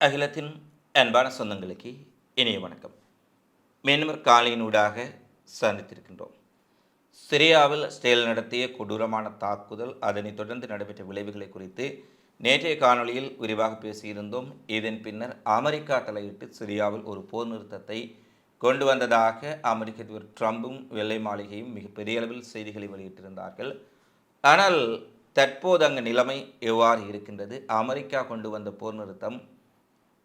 அகிலத்தின் அன்பான சொந்தங்களுக்கு இனிய வணக்கம். மீண்டும் காலையினூடாக சந்தித்திருக்கின்றோம். சிரியாவில் ஸ்டேல் நடத்திய கொடூரமான தாக்குதல் அதனைத் தொடர்ந்து நடைபெற்ற விளைவுகளை குறித்து நேற்றைய காணொளியில் விரிவாக பேசியிருந்தோம். இதன் பின்னர் அமெரிக்கா தலையிட்டு சிரியாவில் ஒரு போர் நிறுத்தத்தை கொண்டு வந்ததாக அமெரிக்க அதிபர் ட்ரம்பும் வெள்ளை மாளிகையும் மிகப்பெரிய அளவில் செய்திகளை வெளியிட்டிருந்தார்கள். ஆனால் தற்போது அங்கு நிலைமை எவ்வாறு இருக்கின்றது? அமெரிக்கா கொண்டு வந்த போர் நிறுத்தம்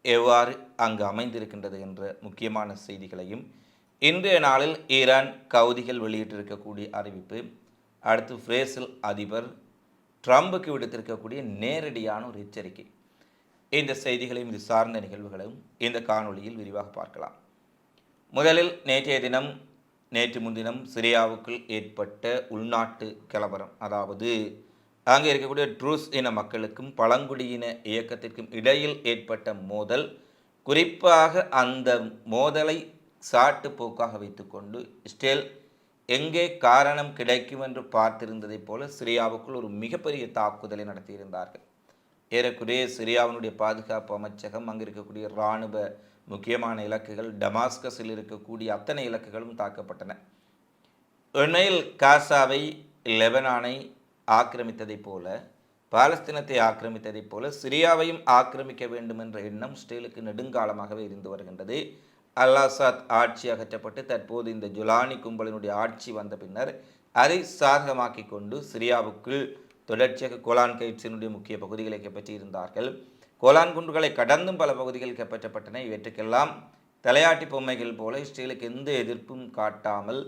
எவ்வாறு அங்கு அமைந்திருக்கின்றது என்ற முக்கியமான செய்திகளையும் இன்றைய நாளில் ஈரான் கவுதிகள் வெளியிட்டிருக்கக்கூடிய அறிவிப்பு அடுத்து பிரேசில் அதிபர் ட்ரம்புக்கு விடுத்திருக்கக்கூடிய நேரடியான ஒரு எச்சரிக்கை. இந்த செய்திகளையும் இது சார்ந்த நிகழ்வுகளையும் இந்த காணொளியில் விரிவாக பார்க்கலாம். முதலில் நேற்றைய தினம் நேற்று முன்தினம் சிரியாவுக்குள் ஏற்பட்ட உள்நாட்டு கலவரம் அதாவது அங்கே இருக்கக்கூடிய ட்ரூஸ் இன மக்களுக்கும் பழங்குடியின இயக்கத்திற்கும் இடையில் ஏற்பட்ட மோதல் குறிப்பாக அந்த மோதலை சாட்டு போக்காக வைத்துக்கொண்டு ஸ்டேல் எங்கே காரணம் கிடைக்கும் என்று பார்த்திருந்ததைப் போல சிரியாவுக்குள் ஒரு மிகப்பெரிய தாக்குதலை நடத்தியிருந்தார்கள். ஏறக்குறைய சிரியாவினுடைய பாதுகாப்பு அமைச்சகம் அங்கு இருக்கக்கூடிய இராணுவ முக்கியமான இலக்குகள் டமாஸ்கஸில் இருக்கக்கூடிய அத்தனை இலக்குகளும் தாக்கப்பட்டன. உண்மையில் காசாவை லெபனானை ஆக்கிரமித்ததைப் போல பாலஸ்தீனத்தை ஆக்கிரமித்ததைப் போல சிரியாவையும் ஆக்கிரமிக்க வேண்டும் என்ற எண்ணம் இஸ்ரேலுக்கு நெடுங்காலமாகவே இருந்து வருகின்றது. அல்லாசாத் ஆட்சி அகற்றப்பட்டு தற்போது இந்த ஜுலானி கும்பலினுடைய ஆட்சி வந்த பின்னர் அதை சாதகமாக்கி கொண்டு சிரியாவுக்குள் தொடர்ச்சியாக கோலான் கைட்ஸினுடைய முக்கிய பகுதிகளை கைப்பற்றியிருந்தார்கள். கோலான் குண்டுகளை கடந்தும் பல பகுதிகள் கைப்பற்றப்பட்டன. இவற்றுக்கெல்லாம் தலையாட்டி பொம்மைகள் போல இஸ்ரேலுக்கு எந்த எதிர்ப்பும் காட்டாமல்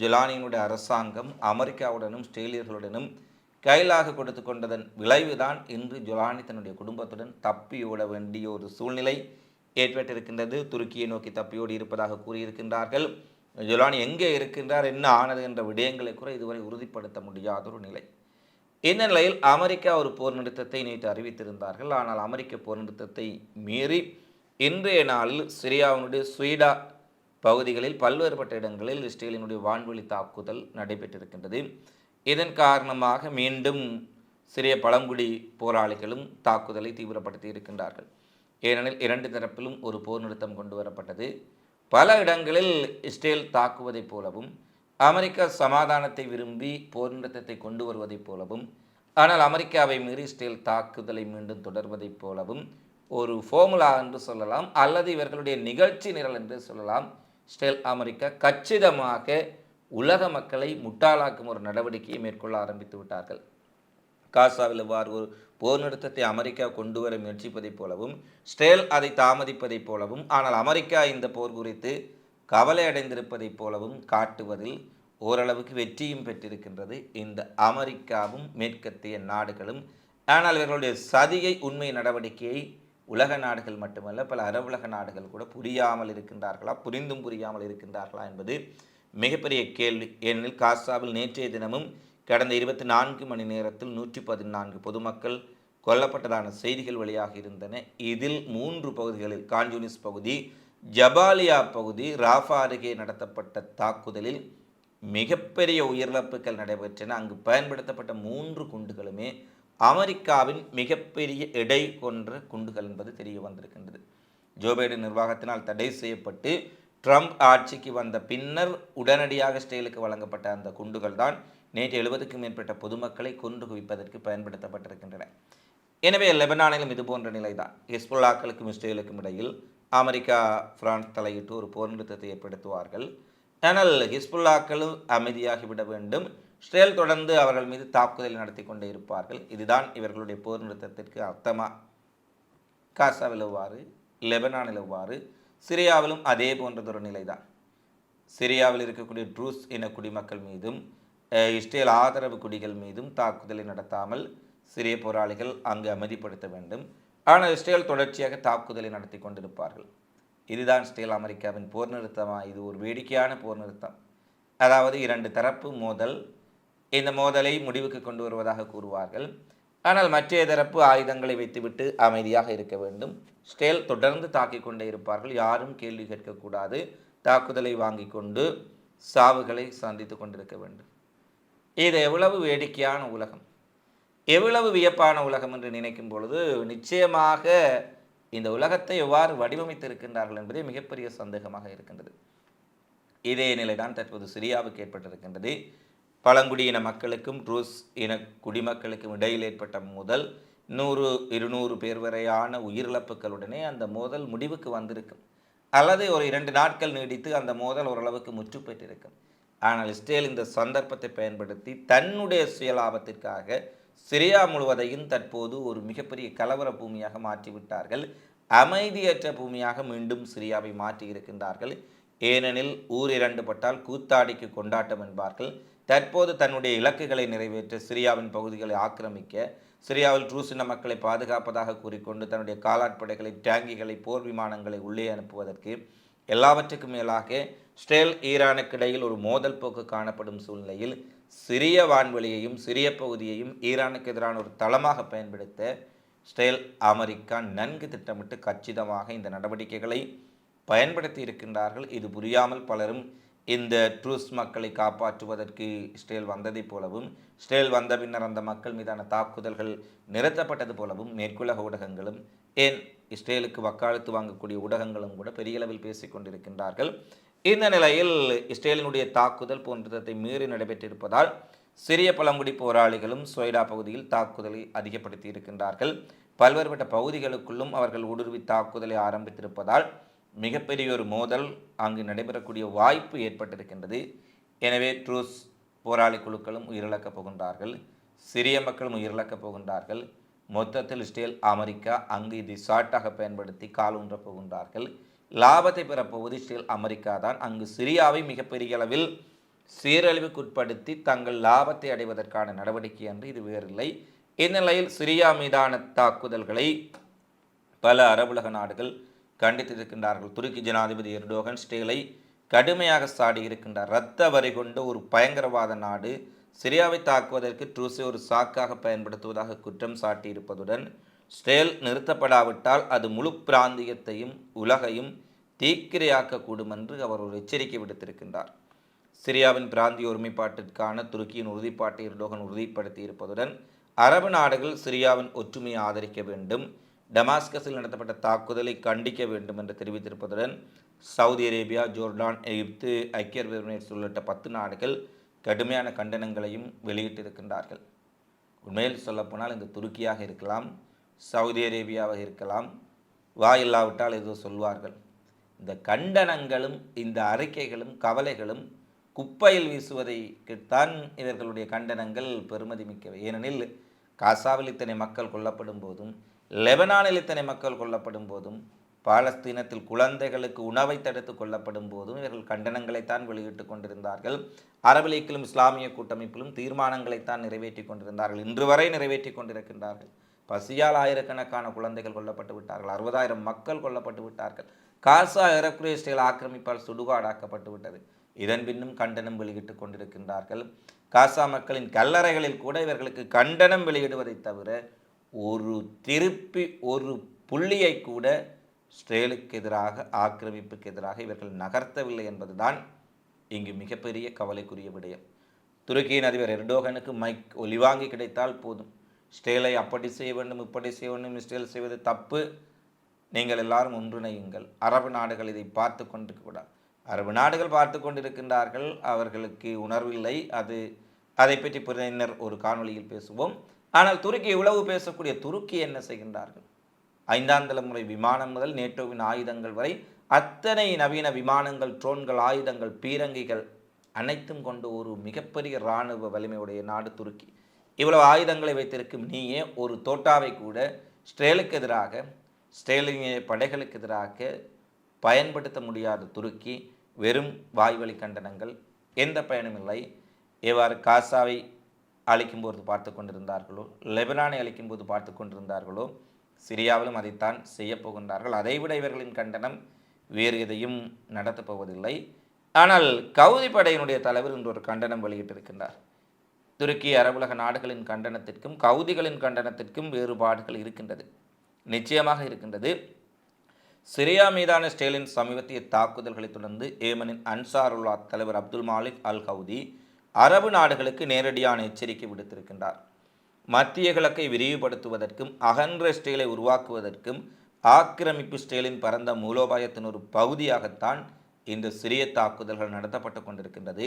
ஜுலானியினுடைய அரசாங்கம் அமெரிக்காவுடனும் ஸ்ட்ரேலியர்களுடனும் கைலாக கொடுத்து கொண்டதன் விளைவுதான் இன்று ஜொலானி தன்னுடைய குடும்பத்துடன் தப்பியோட வேண்டிய ஒரு சூழ்நிலை ஏற்பட்டிருக்கின்றது. துருக்கியை நோக்கி தப்பியோடி இருப்பதாக கூறியிருக்கின்றார்கள். ஜொலானி எங்கே இருக்கின்றார் என்ன ஆனது என்ற விடயங்களை கூட இதுவரை உறுதிப்படுத்த முடியாத ஒரு நிலை. இந்த நிலையில் அமெரிக்கா ஒரு போர் நிறுத்தத்தை நேற்று அறிவித்திருந்தார்கள். ஆனால் அமெரிக்க போர் நிறுத்தத்தை மீறி இன்றைய நாளில் சிரியாவினுடைய ஸ்வீடா பகுதிகளில் பல்வேறுபட்ட இடங்களில் இஸ்ரேலினுடைய வான்வெளி தாக்குதல் நடைபெற்றிருக்கின்றது. இதன் காரணமாக மீண்டும் சிறிய பழங்குடி போராளிகளும் தாக்குதலை தீவிரப்படுத்தி இருக்கின்றார்கள். ஏனெனில் இரண்டு தரப்பிலும் ஒரு போர் நிறுத்தம் கொண்டு வரப்பட்டது. பல இடங்களில் இஸ்ரேல் தாக்குவதைப் போலவும் அமெரிக்கா சமாதானத்தை விரும்பி போர் நிறுத்தத்தை கொண்டு வருவதைப் போலவும் ஆனால் அமெரிக்காவை மீறி இஸ்ரேல் தாக்குதலை மீண்டும் தொடர்வதைப் போலவும் ஒரு ஃபோமுலா என்று சொல்லலாம் அல்லது இவர்களுடைய நிகழ்ச்சி நிரல் என்று சொல்லலாம் இஸ்ரேல் அமெரிக்கா கச்சிதமாக உலக மக்களை முட்டாளாக்கும் ஒரு நடவடிக்கையை மேற்கொள்ள ஆரம்பித்து விட்டார்கள். காசாவில் இவ்வாறு ஒரு போர் நிறுத்தத்தை அமெரிக்கா கொண்டு வர முயற்சிப்பதைப் போலவும் ஸ்டேல் அதை தாமதிப்பதைப் போலவும் ஆனால் அமெரிக்கா இந்த போர் குறித்து கவலை அடைந்திருப்பதைப் போலவும் காட்டுவதில் ஓரளவுக்கு வெற்றியும் பெற்றிருக்கின்றது. இந்த அமெரிக்காவும் மேற்கத்திய நாடுகளும் ஆனால் இவர்களுடைய சதியை உண்மை நடவடிக்கையை உலக நாடுகள் மட்டுமல்ல பல அரபுலக நாடுகள் கூட புரியாமல் இருக்கின்றார்களா புரிந்தும் புரியாமல் இருக்கின்றார்களா என்பது மிகப்பெரிய கேள்வி ஏனெனில் காசாவில் நேற்றைய தினமும் கடந்த இருபத்தி நான்கு மணி நேரத்தில் நூற்றி பதினான்கு பொதுமக்கள் கொல்லப்பட்டதான செய்திகள் வெளியாக இருந்தன. இதில் மூன்று பகுதிகளில் காஞ்சூனிஸ் பகுதி ஜபாலியா பகுதி ராஃபா அருகே நடத்தப்பட்ட தாக்குதலில் மிகப்பெரிய உயிரிழப்புகள் நடைபெற்றன. அங்கு பயன்படுத்தப்பட்ட மூன்று குண்டுகளுமே அமெரிக்காவின் மிகப்பெரிய எடை கொன்ற குண்டுகள் என்பது தெரிய வந்திருக்கின்றது. ஜோ பைடன் நிர்வாகத்தினால் தடை செய்யப்பட்டு ட்ரம்ப் ஆட்சிக்கு வந்த பின்னர் உடனடியாக ஸ்டேலுக்கு வழங்கப்பட்ட அந்த குண்டுகள் தான் நேற்று எழுபதுக்கும் மேற்பட்ட பொதுமக்களை கொன்று குவிப்பதற்கு பயன்படுத்தப்பட்டிருக்கின்றன. எனவே லெபனானிலும் இது போன்ற நிலைதான். ஹிஸ்புல்லாக்களுக்கும் இஸ்ரேலுக்கும் இடையில் அமெரிக்கா பிரான்ஸ் தலையிட்டு ஒரு போர் நிறுத்தத்தை ஏற்படுத்துவார்கள். ஆனால் ஹிஸ்புல்லாக்களும் அமைதியாகிவிட வேண்டும். இஸ்ரேல் தொடர்ந்து அவர்கள் மீது தாக்குதல் நடத்தி கொண்டே இருப்பார்கள். இதுதான் இவர்களுடைய போர் நிறுத்தத்திற்கு அர்த்தமா? காசாவில் எவ்வாறு? லெபனானில் எவ்வாறு? சிரியாவிலும் அதே போன்றதொரு நிலைதான். சிரியாவில் இருக்கக்கூடிய ட்ரூஸ் இன குடிமக்கள் மீதும் இஸ்ரேல் ஆதரவு குடிகள் மீதும் தாக்குதலை நடத்தாமல் சிறிய போராளிகள் அங்கு அமைதிப்படுத்த வேண்டும். ஆனால் இஸ்ரேல் தொடர்ச்சியாக தாக்குதலை நடத்தி கொண்டிருப்பார்கள். இதுதான் இஸ்ரேல் அமெரிக்காவின் போர் நிறுத்தமா? இது ஒரு வேடிக்கையான போர் நிறுத்தம். அதாவது இரண்டு தரப்பு மோதல் இந்த மோதலை முடிவுக்கு கொண்டு வருவதாக கூறுவார்கள். ஆனால் மற்றைய தரப்பு ஆயுதங்களை வைத்துவிட்டு அமைதியாக இருக்க வேண்டும். ஸ்டேல் தொடர்ந்து தாக்கிக் கொண்டே இருப்பார்கள். யாரும் கேள்வி கேட்கக்கூடாது. தாக்குதலை வாங்கி கொண்டு சாவுகளை சந்தித்து கொண்டிருக்க வேண்டும். இது எவ்வளவு வேடிக்கையான உலகம். எவ்வளவு வியப்பான உலகம் என்று நினைக்கும் பொழுது நிச்சயமாக இந்த உலகத்தை எவ்வாறு வடிவமைத்திருக்கின்றார்கள் என்பதே மிகப்பெரிய சந்தேகமாக இருக்கின்றது. இதே நிலைதான் தற்போது சிரியாவுக்கு ஏற்பட்டிருக்கின்றது. பழங்குடியின மக்களுக்கும் ரூஸ் இன குடிமக்களுக்கும் இடையில் ஏற்பட்ட மோதல் நூறு இருநூறு பேர் வரையான உயிரிழப்புகளுடனே அந்த மோதல் முடிவுக்கு வந்திருக்கும். அல்லது ஒரு இரண்டு நாட்கள் நீடித்து அந்த மோதல் ஓரளவுக்கு முற்றுப்பெற்றிருக்கும். ஆனால் இஸ்ரேல் இந்த சந்தர்ப்பத்தை பயன்படுத்தி தன்னுடைய சுயலாபத்திற்காக சிரியா முழுவதையும் தற்போது ஒரு மிகப்பெரிய கலவர பூமியாக மாற்றிவிட்டார்கள். அமைதியற்ற பூமியாக மீண்டும் சிரியாவை மாற்றி இருக்கின்றார்கள் ஏனெனில் ஊர் இரண்டு பட்டால் கூத்தாடிக்கு கொண்டாட்டம் என்பார்கள். தற்போது தன்னுடைய இலக்குகளை நிறைவேற்ற சிரியாவின் பகுதிகளை ஆக்கிரமிக்க சிரியாவில் ட்ரூசின மக்களை பாதுகாப்பதாக கூறிக்கொண்டு தன்னுடைய காலாட்படைகளை டேங்கிகளை போர் விமானங்களை உள்ளே அனுப்புவதற்கு எல்லாவற்றுக்கும் மேலாக ஸ்டேல் ஈரானுக்கு இடையில் ஒரு மோதல் போக்கு காணப்படும் சூழ்நிலையில் சிறிய வான்வெளியையும் சிறிய பகுதியையும் ஈரானுக்கு எதிரான ஒரு தளமாக பயன்படுத்த ஸ்டேல் அமெரிக்கா நன்கு திட்டமிட்டு கச்சிதமாக இந்த நடவடிக்கைகளை பயன்படுத்தி இருக்கின்றார்கள். இது புரியாமல் பலரும் இந்த ட்ரூஸ் மக்களை காப்பாற்றுவதற்கு இஸ்ரேல் வந்ததைப் போலவும் இஸ்ரேல் வந்த பின்னர் அந்த மக்கள் மீதான தாக்குதல்கள் நிறுத்தப்பட்டது போலவும் மேற்குலக ஊடகங்களும் ஏன் இஸ்ரேலுக்கு வக்காலத்து வாங்கக்கூடிய ஊடகங்களும் கூட பெரிய அளவில் பேசிக் கொண்டிருக்கின்றார்கள். இந்த நிலையில் இஸ்ரேலினுடைய தாக்குதல் போன்றதை மீறி நடைபெற்றிருப்பதால் சிறிய பழங்குடி போராளிகளும் சொய்டா பகுதியில் தாக்குதலை அதிகப்படுத்தி இருக்கின்றார்கள் பல்வேறுபட்ட பகுதிகளுக்குள்ளும் அவர்கள் ஊடுருவி தாக்குதலை ஆரம்பித்திருப்பதால் மிகப்பெரிய ஒரு மோதல் அங்கு நடைபெறக்கூடிய வாய்ப்பு ஏற்பட்டிருக்கின்றது. எனவே ட்ரூஸ் போராளி குழுக்களும் உயிரிழக்கப் போகின்றார்கள். சிறிய மக்களும் உயிரிழக்கப் போகின்றார்கள். மொத்தத்தில் இஸ்ரேல் அமெரிக்கா அங்கு இதை சாட்டாக பயன்படுத்தி கால் ஊன்றப் போகின்றார்கள். லாபத்தை பெறப்போவது இஸ்ரேல் அமெரிக்கா தான். அங்கு சிரியாவை மிகப்பெரிய அளவில் சீரழிவுக்குட்படுத்தி தங்கள் லாபத்தை அடைவதற்கான நடவடிக்கை என்று இது வேறில்லை. இந்நிலையில் சிரியா மீதான தாக்குதல்களை பல அரபுலக நாடுகள் கண்டித்திருக்கின்றார்கள். துருக்கி ஜனாதிபதி எர்டோகன் ஸ்டேலை கடுமையாக சாடியிருக்கின்றார் இரத்த வரி கொண்ட ஒரு பயங்கரவாத நாடு சிரியாவை தாக்குவதற்கு ட்ரூஸை ஒரு சாக்காக பயன்படுத்துவதாக குற்றம் சாட்டியிருப்பதுடன் ஸ்டேல் நிறுத்தப்படாவிட்டால் அது முழு பிராந்தியத்தையும் உலகையும் தீக்கிரையாக்கக்கூடும் என்று அவர் ஒரு எச்சரிக்கை விடுத்திருக்கின்றார். சிரியாவின் பிராந்திய ஒருமைப்பாட்டிற்கான துருக்கியின் உறுதிப்பாட்டை எர்டோகன் உறுதிப்படுத்தி இருப்பதுடன் அரபு நாடுகள் சிரியாவின் ஒற்றுமையை ஆதரிக்க வேண்டும். டமாஸ்கஸில் நடத்தப்பட்ட தாக்குதலை கண்டிக்க வேண்டும் என்று தெரிவித்திருப்பதுடன் சவுதி அரேபியா ஜோர்டான் எகிப்து ஐக்கிய அரபு எமிரேட்ஸ் உள்ளிட்ட பத்து நாடுகள் கடுமையான கண்டனங்களையும் வெளியிட்டிருக்கின்றார்கள். உண்மையில் சொல்லப்போனால் இந்த துருக்கியாக இருக்கலாம் சவுதி அரேபியாவாக இருக்கலாம் வாயில்லாவிட்டால் ஏதோ சொல்வார்கள். இந்த கண்டனங்களும் இந்த அறிக்கைகளும் கவலைகளும் குப்பையில் வீசுவதைத்தான் இவர்களுடைய கண்டனங்கள் பெருமதி மிக்கவை. ஏனெனில் காசாவில் இத்தனை மக்கள் கொல்லப்படும் போதும் லெபனானில் இத்தனை மக்கள் கொல்லப்படும் போதும் பாலஸ்தீனத்தில் குழந்தைகளுக்கு உணவை தடுத்து கொல்லப்படும் போதும் இவர்கள் கண்டனங்களைத்தான் வெளியிட்டுக் கொண்டிருந்தார்கள். அரபு லீக்கிலும் இஸ்லாமிய கூட்டமைப்பிலும் தீர்மானங்களைத்தான் நிறைவேற்றி கொண்டிருந்தார்கள். இன்று வரை நிறைவேற்றி கொண்டிருக்கின்றார்கள். பசியால் ஆயிரக்கணக்கான குழந்தைகள் கொல்லப்பட்டு விட்டார்கள். அறுபதாயிரம் மக்கள் கொல்லப்பட்டு விட்டார்கள். காசா ஏறக்குறைய இஸ்ரேல் ஆக்கிரமிப்பால் சுடுகாடாக்கப்பட்டு விட்டது. இதன் பின்னும் கண்டனம் வெளியிட்டுக் கொண்டிருக்கின்றார்கள். காசா மக்களின் கல்லறைகளில் கூட இவர்களுக்கு கண்டனம் வெளியிடுவதை தவிர ஒரு திருப்பி ஒரு புள்ளியை கூட ஸ்ரேலுக்கு எதிராக ஆக்கிரமிப்புக்கு எதிராக இவர்கள் நகர்த்தவில்லை என்பதுதான் இங்கு மிகப்பெரிய கவலைக்குரிய விடயம். துருக்கியின் அதிபர் எர்டோகனுக்கு மைக் ஒலிவாங்கி கிடைத்தால் போதும். ஸ்டேலை அப்படி செய்ய வேண்டும் இப்படி செய்ய வேண்டும் இஸ்ரேல் செய்வது தப்பு. நீங்கள் எல்லாரும் ஒன்றிணையுங்கள். அரபு நாடுகள் இதை பார்த்து கொண்டிருக்கக்கூடாது. அரபு நாடுகள் பார்த்து கொண்டிருக்கின்றார்கள். அவர்களுக்கு உணர்வில்லை அது அதை பற்றி பின்னர் ஒரு காணொலியில் பேசுவோம். ஆனால் துருக்கி உளவு பேசக்கூடிய துருக்கி என்ன செய்கின்றார்கள்? ஐந்தாம் தலைமுறை விமானம் முதல் நேட்டோவின் ஆயுதங்கள் வரை அத்தனை நவீன விமானங்கள் ட்ரோன்கள் ஆயுதங்கள் பீரங்கிகள் அனைத்தும் கொண்டு ஒரு மிகப்பெரிய இராணுவ வலிமையுடைய நாடு துருக்கி. இவ்வளவு ஆயுதங்களை வைத்திருக்கும் நீயே ஒரு தோட்டாவை கூட ஸ்ட்ரேலுக்கு எதிராக ஸ்ட்ரேலிய படைகளுக்கு எதிராக பயன்படுத்த முடியாத துருக்கி வெறும் வாய்வழி கண்டனங்கள். எந்த பயனுமில்லை எவ்வாறு காசாவை அழிக்கும்போது பார்த்து கொண்டிருந்தார்களோ? லெபனானை அழிக்கும்போது பார்த்து கொண்டிருந்தார்களோ? சிரியாவிலும் அதைத்தான் செய்யப் போகின்றார்கள். அதைவிட இவர்களின் கண்டனம் வேறு எதையும் நடத்தப் போவதில்லை. ஆனால் கவுதி படையினுடைய தலைவர் இன்று ஒரு கண்டனம் வெளியிட்டிருக்கின்றார். துருக்கி அரபுலக நாடுகளின் கண்டனத்திற்கும் கவுதிகளின் கண்டனத்திற்கும் வேறுபாடுகள் இருக்கின்றது. நிச்சயமாக இருக்கின்றது. சிரியா மீதான ஸ்டேலின் சமீபத்திய தாக்குதல்களைத் தொடர்ந்து ஏமனின் அன்சாருல்லா தலைவர் அப்துல் மாலிக் அல் கவுதி அரபு நாடுகளுக்கு நேரடியான எச்சரிக்கை விடுத்திருக்கின்றார். மத்திய கிழக்கை விரிவுபடுத்துவதற்கும் அகன்ற ஸ்டைலை உருவாக்குவதற்கும் ஆக்கிரமிப்பு ஸ்டைலின் பரந்த மூலோபாயத்தின் ஒரு பகுதியாகத்தான் இந்த சிறிய தாக்குதல்கள் நடத்தப்பட்டு கொண்டிருக்கின்றது.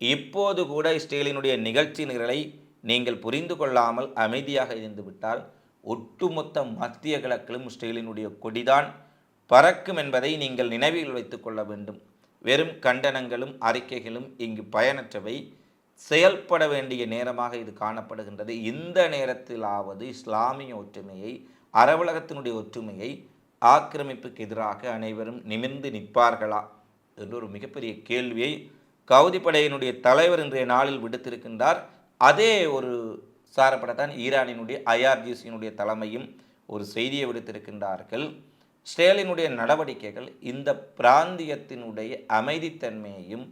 இப்போது கூட ஸ்டைலினுடைய நிகழ்ச்சி நிரலை நீங்கள் புரிந்து கொள்ளாமல் அமைதியாக இருந்துவிட்டால் ஒட்டுமொத்த மத்திய கிழக்கிலும் ஸ்டைலினுடைய கொடிதான் பறக்கும் என்பதை நீங்கள் நினைவில் வைத்துக்கொள்ள வேண்டும். வெறும் கண்டனங்களும் அறிக்கைகளும் இங்கு பயனற்றவை. செயல்பட வேண்டிய நேரமாக இது காணப்படுகின்றது. இந்த நேரத்திலாவது இஸ்லாமிய ஒற்றுமையை அரவுலகத்தினுடைய ஒற்றுமையை ஆக்கிரமிப்புக்கு எதிராக அனைவரும் நிமிர்ந்து நிற்பார்களா என்று ஒரு மிகப்பெரிய கேள்வியை கவுதிப்படையினுடைய தலைவர் இன்றைய நாளில் விடுத்திருக்கின்றார். அதே ஒரு சாரப்படத்தான் ஈரானினுடைய ஐஆர்ஜிசியினுடைய தலைமையும் ஒரு செய்தியை விடுத்திருக்கின்றார்கள். ஸ்டேலினுடைய நடவடிக்கைகள் இந்த பிராந்தியத்தினுடைய அமைதித்தன்மையையும்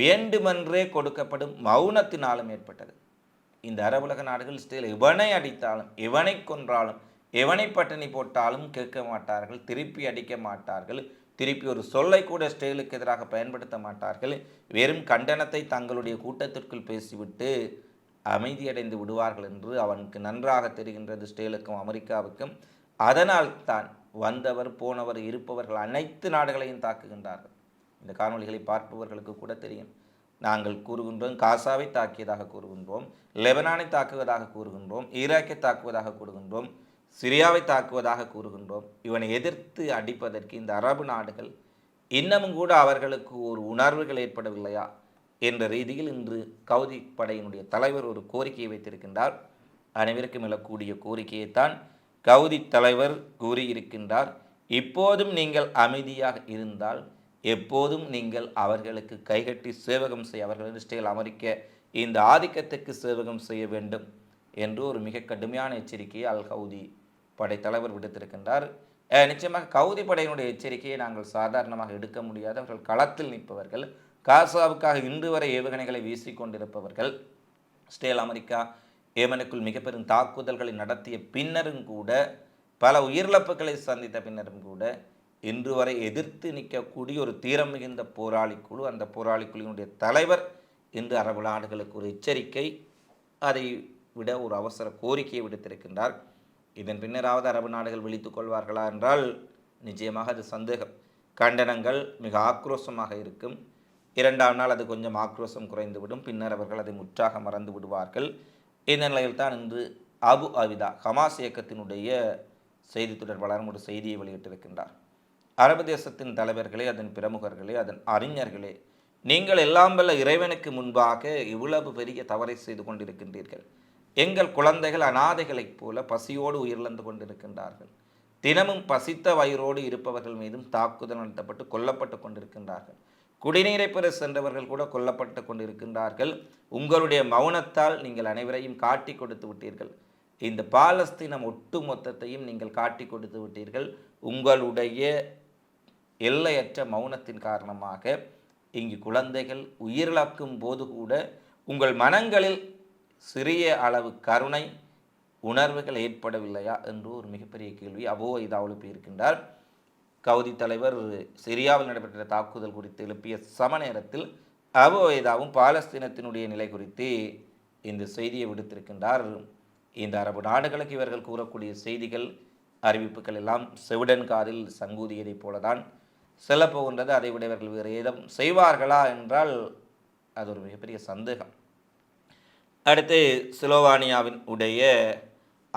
வேண்டுமென்றே கொடுக்கப்படும் மௌனத்தினாலும் ஏற்பட்டது. இந்த அரபுலக நாடுகள் ஸ்டில் எவனை அடித்தாலும் எவனை கொன்றாலும் எவனை பட்டினி போட்டாலும் கேட்க மாட்டார்கள் திருப்பி அடிக்க மாட்டார்கள் திருப்பி ஒரு சொல்லை கூட ஸ்டேலுக்கு எதிராக பயன்படுத்த மாட்டார்கள். வெறும் கண்டனத்தை தங்களுடைய கூட்டத்திற்குள் பேசிவிட்டு அமைதியடைந்து விடுவார்கள் என்று அவனுக்கு நன்றாக தெரிகின்றது ஸ்டேலுக்கும் அமெரிக்காவுக்கும். அதனால் தான் வந்தவர் போனவர் இருப்பவர்கள் அனைத்து நாடுகளையும் தாக்குகின்றார்கள். இந்த காணொலிகளை பார்ப்பவர்களுக்கு கூட தெரியும். நாங்கள் கூறுகின்றோம் காசாவை தாக்கியதாக கூறுகின்றோம் லெபனானை தாக்குவதாக கூறுகின்றோம் ஈராக்கை தாக்குவதாக கூறுகின்றோம் சிரியாவை தாக்குவதாக கூறுகின்றோம். இவனை எதிர்த்து அடிப்பதற்கு இந்த அரபு நாடுகள் இன்னமும் கூட அவர்களுக்கு ஒரு உணர்வுகள் ஏற்படவில்லையா என்ற ரீதியில் இன்று கவுதி படையினுடைய தலைவர் ஒரு கோரிக்கையை வைத்திருக்கின்றார். அனைவருக்கும் எழக்கூடிய கோரிக்கையைத்தான் கவுதி தலைவர் கூறியிருக்கின்றார். இப்போதும் நீங்கள் அமைதியாக இருந்தால் எப்போதும் நீங்கள் அவர்களுக்கு கைகட்டி சேவகம் செய்ய அவர்கள் ஸ்டைல் அமெரிக்க இந்த ஆதிக்கத்துக்கு சேவகம் செய்ய வேண்டும் என்று ஒரு மிக கடுமையான எச்சரிக்கையை அல் கவுதி படைத்தலைவர் விடுத்திருக்கின்றார். நிச்சயமாக கவுதி படையினுடைய எச்சரிக்கையை நாங்கள் சாதாரணமாக எடுக்க முடியாது. அவர்கள் களத்தில் நிற்பவர்கள் காசாவுக்காக இன்று வரை ஏவுகணைகளை வீசிக்கொண்டிருப்பவர்கள் ஸ்டேல் அமெரிக்கா ஏமனுக்குள் மிக பெரும் தாக்குதல்களை நடத்திய பின்னரும் கூட பல உயிரிழப்புகளை சந்தித்த பின்னரும் கூட இன்று வரை எதிர்த்து நிற்கக்கூடிய ஒரு தீரம் மிகுந்த போராளி குழு அந்த போராளி குழுவினுடைய தலைவர் இன்று அரபு நாடுகளுக்கு ஒரு எச்சரிக்கை அதை விட ஒரு அவசர கோரிக்கையை விடுத்திருக்கின்றார். இதன் பின்னராவது அரபு நாடுகள் விழித்துக் கொள்வார்களா என்றால் நிச்சயமாக அது சந்தேகம். கண்டனங்கள் மிக ஆக்ரோஷமாக இருக்கும். இரண்டாம் நாள் அது கொஞ்சம் ஆக்ரோஷம் குறைந்துவிடும். பின்னர் அவர்கள் அதை முற்றாக மறந்து விடுவார்கள். இந்த நிலையில் தான் இன்று அபு அவிதா ஹமாஸ் இயக்கத்தினுடைய செய்தி தொடர்பாளரும் ஒரு செய்தியை வெளியிட்டிருக்கின்றார். அரபு தேசத்தின் தலைவர்களே அதன் பிரமுகர்களே அதன் அறிஞர்களே நீங்கள் எல்லாம் வல்ல இறைவனுக்கு முன்பாக இவ்வளவு பெரிய தவறை செய்து கொண்டிருக்கின்றீர்கள். எங்கள் குழந்தைகள் அனாதைகளைப் போல பசியோடு உயிரிழந்து கொண்டிருக்கின்றார்கள். தினமும் பசித்த வயிறோடு இருப்பவர்கள் மீதும் தாக்குதல் நடத்தப்பட்டு கொல்லப்பட்டு கொண்டிருக்கின்றார்கள். குடிநீரை பெற சென்றவர்கள் கூட கொல்லப்பட்டு கொண்டிருக்கின்றார்கள். உங்களுடைய மௌனத்தால் நீங்கள் அனைவரையும் காட்டி கொடுத்து விட்டீர்கள். இந்த பாலஸ்தீனம் ஒட்டு மொத்தத்தையும் நீங்கள் காட்டி கொடுத்து விட்டீர்கள். உங்களுடைய எல்லையற்ற மௌனத்தின் காரணமாக இங்கு குழந்தைகள் உயிரிழக்கும் போது கூட உங்கள் மனங்களில் சிறிய அளவு கருணை உணர்வுகள் ஏற்படவில்லையா என்று ஒரு மிகப்பெரிய கேள்வி. அபோ இதா எழுப்பியிருக்கின்றார் கவுதி தலைவர் சிரியாவில் நடைபெற்ற தாக்குதல் குறித்து எழுப்பிய சம நேரத்தில் அபு இதாவும் பாலஸ்தீனத்தினுடைய நிலை குறித்து இந்த செய்தியை விடுத்திருக்கின்றார். இந்த அரபு நாடுகளுக்கு இவர்கள் கூறக்கூடிய செய்திகள் அறிவிப்புகள் எல்லாம் செவிடன் காதில் சங்கூதியதைப் போலதான். செல்லப்போகின்றது அதை உடையவர்கள் வேறு ஏதும் செய்வார்களா என்றால் அது ஒரு மிகப்பெரிய சந்தேகம். அடுத்து சிலோவானியாவின் உடைய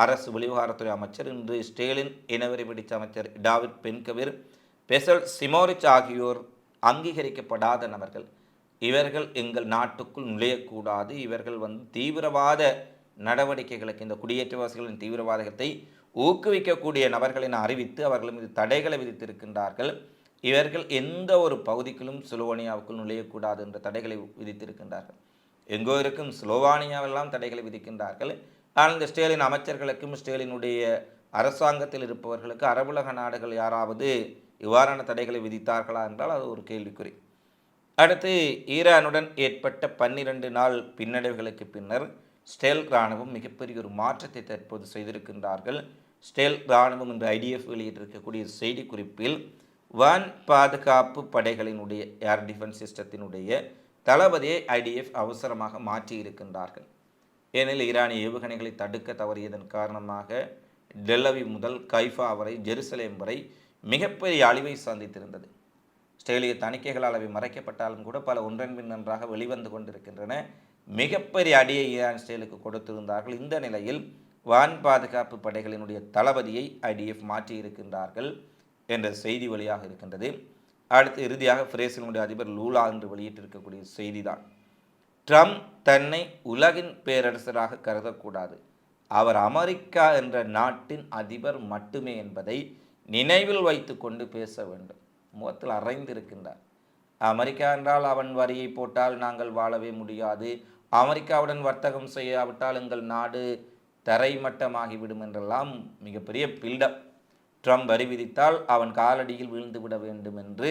அரசு வெளிவிவகாரத்துறை அமைச்சர் இன்று ஸ்டேலின் இனவெறி பிடித்த அமைச்சர் டாவிட் பென்கவிர் பெசல் சிமோரிச் ஆகியோர் அங்கீகரிக்கப்படாத நபர்கள். இவர்கள் எங்கள் நாட்டுக்குள் நுழையக்கூடாது. இவர்கள் வந்து தீவிரவாத நடவடிக்கைகளுக்கு இந்த குடியேற்றவாசிகளின் தீவிரவாதத்தை ஊக்குவிக்கக்கூடிய நபர்களின் அறிவித்து அவர்கள் மீது தடைகளை விதித்திருக்கின்றார்கள். இவர்கள் எந்த ஒரு பகுதிக்குள்ளும் சுலோவானியாவுக்குள் நுழையக்கூடாது என்ற தடைகளை விதித்திருக்கின்றார்கள். எங்கோ இருக்கும் ஸ்லோவானியாவெல்லாம் தடைகளை விதிக்கின்றார்கள். ஆனால் இந்த ஸ்டேலின் அமைச்சர்களுக்கும் ஸ்டேலினுடைய அரசாங்கத்தில் இருப்பவர்களுக்கு அரபுலக நாடுகள் யாராவது இவ்வாறான தடைகளை விதித்தார்களா என்றால் அது ஒரு கேள்விக்குறி. அடுத்து ஈரானுடன் ஏற்பட்ட பன்னிரண்டு நாள் பின்னடைவுகளுக்கு பின்னர் ஸ்டேல் இராணுவம் மிகப்பெரிய ஒரு மாற்றத்தை தற்போது செய்திருக்கின்றார்கள். ஸ்டேல் இராணுவம் என்று ஐடிஎஃப் வெளியிட்டிருக்கக்கூடிய செய்திக்குறிப்பில் வான் பாதுகாப்பு படைகளினுடைய ஏர் டிஃபென்ஸ் சிஸ்டத்தினுடைய தளபதியை ஐடிஎஃப் அவசரமாக மாற்றி இருக்கின்றார்கள் ஏனெனில் ஈரானிய ஏவுகணைகளை தடுக்க தவறியதன் காரணமாக டெல்லவி முதல் கைஃபா வரை ஜெருசலேம் வரை மிகப்பெரிய அழிவை சந்தித்திருந்தது. ஸ்டேலிய தணிக்கைகளால் அவை மறைக்கப்பட்டாலும் கூட பல ஒன்றன் பின் நன்றாக வெளிவந்து கொண்டிருக்கின்றன. மிகப்பெரிய அடியை ஈரான் ஸ்டேலுக்கு கொடுத்திருந்தார்கள். இந்த நிலையில் வான் பாதுகாப்பு படைகளினுடைய தளபதியை ஐடிஎஃப் மாற்றியிருக்கின்றார்கள். என்ற செய்தி வழியாக இருக்கின்றது. அடுத்து இறுதியாக பிரேசிலுடைய அதிபர் லூலா என்று வெளியிட்டிருக்கக்கூடிய செய்தி தான் ட்ரம்ப் தன்னை உலகின் பேரரசராக கருதக்கூடாது. அவர் அமெரிக்கா என்ற நாட்டின் அதிபர் மட்டுமே என்பதை நினைவில் வைத்துக்கொண்டு பேச வேண்டும். முகத்தில் அறைந்திருக்கின்றார். அமெரிக்கா என்றால் அவன் வரியை போட்டால் நாங்கள் வாழவே முடியாது. அமெரிக்காவுடன் வர்த்தகம் செய்யாவிட்டால் எங்கள் நாடு தரைமட்டமாகிவிடும் என்றெல்லாம் மிகப்பெரிய பில்டப். ட்ரம்ப் வரி விதித்தால் அவன் காலடியில் வீழ்ந்து விட வேண்டும் என்று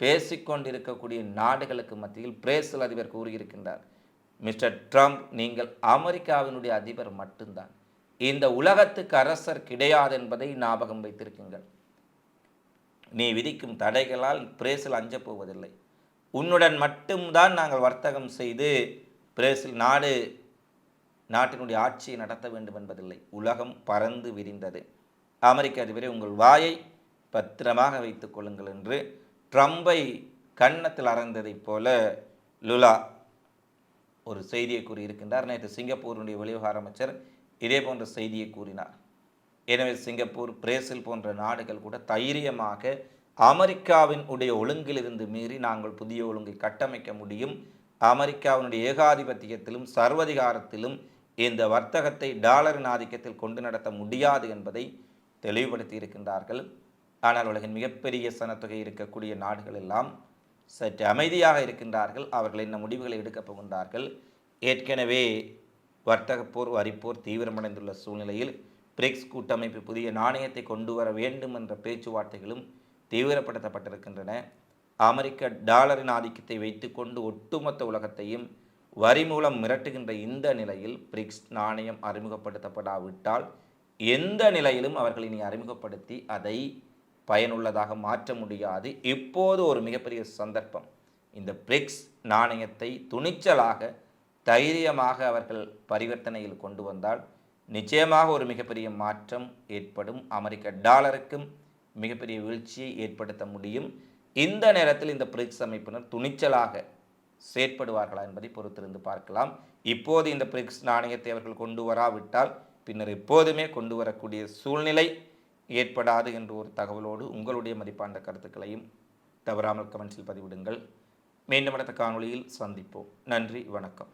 பேசிக்கொண்டிருக்கக்கூடிய நாடுகளுக்கு மத்தியில் பிரேசில் அதிபர் கூறியிருக்கின்றார். மிஸ்டர் ட்ரம்ப் நீங்கள் அமெரிக்காவினுடைய அதிபர் மட்டும்தான். இந்த உலகத்துக்கு அரசர் கிடையாது என்பதை ஞாபகம் வைத்திருக்குங்கள். நீ விதிக்கும் தடைகளால் பிரேசில் அஞ்சப்போவதில்லை உன்னுடன் மட்டும்தான் நாங்கள் வர்த்தகம் செய்து பிரேசில் நாடு நாட்டினுடைய ஆட்சியை நடத்த வேண்டும் என்பதில்லை. உலகம் பறந்து விரிந்தது. அமெரிக்க அதிபரை உங்கள் வாயை பத்திரமாக வைத்துக் கொள்ளுங்கள் என்று ட்ரம்பை கன்னத்தில் அறந்ததைப் போல லுலா ஒரு செய்தியை கூறியிருக்கின்றார். நேற்று சிங்கப்பூருடைய வெளிவிவகார அமைச்சர் இதே போன்ற செய்தியை கூறினார். எனவே சிங்கப்பூர் பிரேசில் போன்ற நாடுகள் கூட தைரியமாக அமெரிக்காவின் உடைய ஒழுங்கிலிருந்து மீறி நாங்கள் புதிய ஒழுங்கை கட்டமைக்க முடியும். அமெரிக்காவினுடைய ஏகாதிபத்தியத்திலும் சர்வதிகாரத்திலும் இந்த வர்த்தகத்தை டாலரின் ஆதிக்கத்தில் கொண்டு நடத்த முடியாது என்பதை தெளிவுபடுத்தி இருக்கின்றார்கள் ஆனால் உலகின் மிகப்பெரிய சனத்தொகை இருக்கக்கூடிய நாடுகள் எல்லாம் சற்று அமைதியாக இருக்கின்றார்கள். அவர்கள் என்ன முடிவுகளை எடுக்கப் போகின்றார்கள்? ஏற்கனவே வர்த்தக போர் வரிப்போர் தீவிரமடைந்துள்ள சூழ்நிலையில் பிரிக்ஸ் கூட்டமைப்பு புதிய நாணயத்தை கொண்டு வர வேண்டும் என்ற பேச்சுவார்த்தைகளும் தீவிரப்படுத்தப்பட்டிருக்கின்றன. அமெரிக்க டாலரின் ஆதிக்கத்தை வைத்துக்கொண்டு ஒட்டுமொத்த உலகத்தையும் வரி மூலம் மிரட்டுகின்ற இந்த நிலையில் பிரிக்ஸ் நாணயம் அறிமுகப்படுத்தப்படாவிட்டால் எந்த நிலையிலும் அவர்கள் இனி அறிமுகப்படுத்தி அதை பயனுள்ளதாக மாற்ற முடியாது. இப்போது ஒரு மிகப்பெரிய சந்தர்ப்பம். இந்த பிரிக்ஸ் நாணயத்தை துணிச்சலாக தைரியமாக அவர்கள் பரிவர்த்தனையில் கொண்டு வந்தால் நிச்சயமாக ஒரு மிகப்பெரிய மாற்றம் ஏற்படும். அமெரிக்க டாலருக்கும் மிகப்பெரிய வீழ்ச்சியை ஏற்படுத்த முடியும். இந்த நேரத்தில் இந்த பிரிக்ஸ் அமைப்பினர் துணிச்சலாக செயற்படுவார்களா என்பதை பொறுத்திருந்து பார்க்கலாம். இப்போது இந்த பிரிக்ஸ் நாணயத்தை அவர்கள் கொண்டு வராவிட்டால் பின்னர் எப்போதுமே கொண்டு வரக்கூடிய சூழ்நிலை ஏற்படாது என்ற ஒரு தகவலோடு உங்களுடைய மதிப்பான கருத்துக்களையும் தவறாமல் கமெண்ட்ஸில் பதிவிடுங்கள். மீண்டும் அடுத்த காணொளியில் சந்திப்போம். நன்றி வணக்கம்.